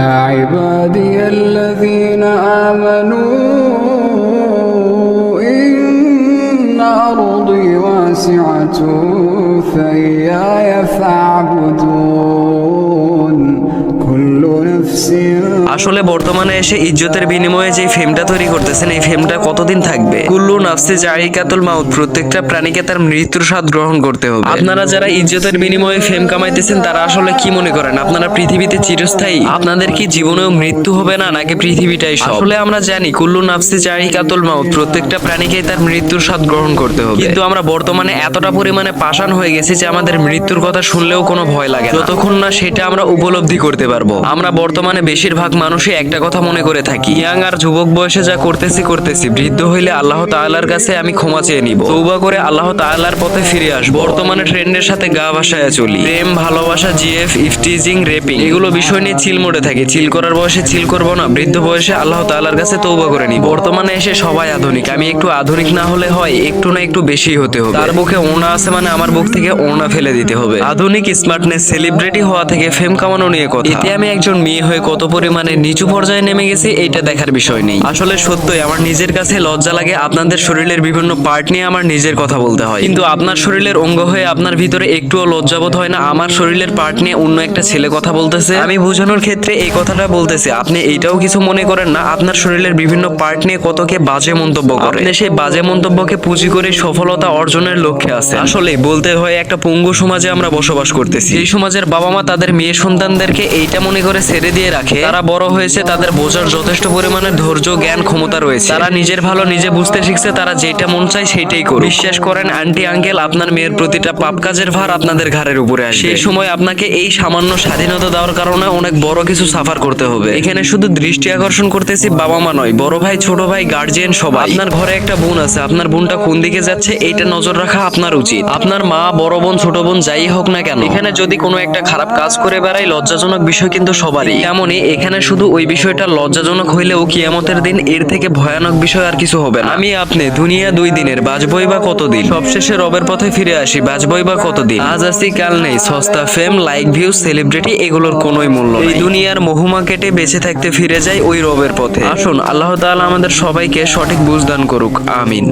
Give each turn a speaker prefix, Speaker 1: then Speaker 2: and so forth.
Speaker 1: عبادي الذين آمنوا إن أرضي واسعة فإياي فاعبدون
Speaker 2: আসলে বর্তমানে এসে ইজ্জতের বিনিময়ে যে ফেমটা তৈরি করতেছেন, এই ফেমটা কতদিন থাকবে? কুল্লু নাফসে জারিকাতুল মাউত, প্রত্যেকটা প্রাণীকে তার মৃত্যুর স্বাদ গ্রহণ করতে হবে। আপনারা যারা ইজ্জতের বিনিময়ে ফেম কামাইতেছেন, তারা আসলে কি মনে করেন? আপনারা পৃথিবীতে চিরস্থায়ী? আপনাদের কি জীবনেও মৃত্যু হবে না, নাকি পৃথিবীটাই সব? আসলে আমরা জানি, কুল্লু নাফসে জারিকাতুল মাউত, প্রত্যেকটা প্রাণীকেই তার মৃত্যুর স্বাদ গ্রহণ করতে হবে। কিন্তু আমরা বর্তমানে এতটা পরিমাণে পাষাণ হয়ে গেছি যে আমাদের মৃত্যুর কথা শুনলেও কোনো ভয় লাগে। যতক্ষণ না সেটা আমরা উপলব্ধি করতে পারব। আমরা বর্তমানে বেশিরভাগ মানুষই একটা কথা মনে করে থাকি। ইয়াং আর যুবক বয়সে যা করতেছি করতেছি। বৃদ্ধ হইলে আল্লাহ তাআলার কাছে আমি ক্ষমা চেয়ে নিব। তৌবা করে আল্লাহ তাআলার পথে ফিরে আস বর্তমানে ট্রেন্ডের সাথে গা ভাসায় চলি। প্রেম, ভালোবাসা, জিএফ, ইফটিজিং, রেপিং, এগুলো বিষয় নিয়ে চিল মোড়ে থাকি। চিল করার বয়সে চিল করব না। বৃদ্ধ বয়সে আল্লাহ তাআলার কাছে তৌবা করে নিব। বর্তমানে এসে সবাই আধুনিক। আমি একটু আধুনিক না হলে হয়, একটু না একটু বেশি হতে হবে। তার বুকে ওনা আছে মানে আমার বুক থেকে ওড়না ফেলে দিতে হবে। আধুনিক স্মার্টনেস, সেলিব্রিটি হওয়া থেকে ফেম কামানো নিয়ে কথা। এতে আমি একজন মেয়ে হয়ে কত পরিমাণে নিচু পর্যায়ে নেমে গেছি, এইটা দেখার বিষয় নেই। আসলে সত্যই, আমার নিজের কাছে লজ্জা লাগে আপনাদের শরীরের বিভিন্ন পার্ট নিয়ে আমার নিজের কথা বলতে হয়। কিন্তু আপনার শরীরের অঙ্গ হয়ে আপনার ভিতরে একটুও লজ্জাবোধ হয় না, আমার শরীরের পার্ট নিয়ে অন্য একটা ছেলে কথা বলতেছে। আমি বোঝানোর ক্ষেত্রে এই কথাটা বলতেছি, আপনি এইটাও কিছু মনে করেন না, আপনার শরীরের বিভিন্ন পার্ট নিয়ে কতকে বাজে মন্তব্য করে। সেই বাজে মন্তব্যকে পুঁজি করে সফলতা অর্জনের লক্ষ্যে আছে আসলে বলতে হয়, একটা পঙ্গু সমাজে আমরা বসবাস করতেছি। এই সমাজের বাবা মা তাদের মেয়ে সন্তানদেরকে এইটা মনে করে ছেড়ে দিয়ে রাখে। তারা বড় হয়েছে তাদের বোঝার যথেষ্ট পরিমাণে ধৈর্য জ্ঞান ক্ষমতা রয়েছে। তারা নিজের ভালো নিজে বুঝতে শিখছে তারা যেটা মন চায় সেটাই করে বিশ্বাস করেন আন্টি আঙ্কেল আপনার মেয়ের প্রতিটা পাপ কাজের ভার আপনাদের ঘাড়ের উপরে আসে সেই সময় আপনাকে এই সামান্য স্বাধীনতা দেওয়ার কারণে অনেক বড় কিছু সাফার করতে হবে। এখানে শুধু দৃষ্টি আকর্ষণ করতেছি বাবা মা নয় বড় ভাই ছোট ভাই গার্জিয়ান সবাই। আপনার ঘরে একটা বোন আছে আপনার বোনটা কোন দিকে যাচ্ছে এইটা নজর রাখা আপনার উচিত। আপনার মা বড় বোন ছোট বোন যাই হোক না কেন। এখানে যদি কোনো একটা খারাপ কাজ করে বেড়াই লজ্জাজনক বিষয় কিন্তু সবারই। তেমনই এখানে শুধু ওই বিষয়টা লজ্জাজনক হইলেও কিয়ামতের দিন এর থেকে ভয়ানক বিষয় আর কিছু হবে না। আমি আপনি দুনিয়া দুই দিনের বাজবই বা কতদিন? সবশেষে রবের পথে ফিরে আসি বাজবই বা কতদিন? আজ আসি কাল নেই সস্তা ফেম লাইক ভিউ সেলিব্রিটি এগুলোর কোনোই মূল্য এই দুনিয়ার মহুমা কেটে বেঁচে থাকতে ফিরে যাই ওই রবের পথে। আসুন আল্লাহ তাআলা আমাদের সবাইকে সঠিক বুঝদান করুক আমিন।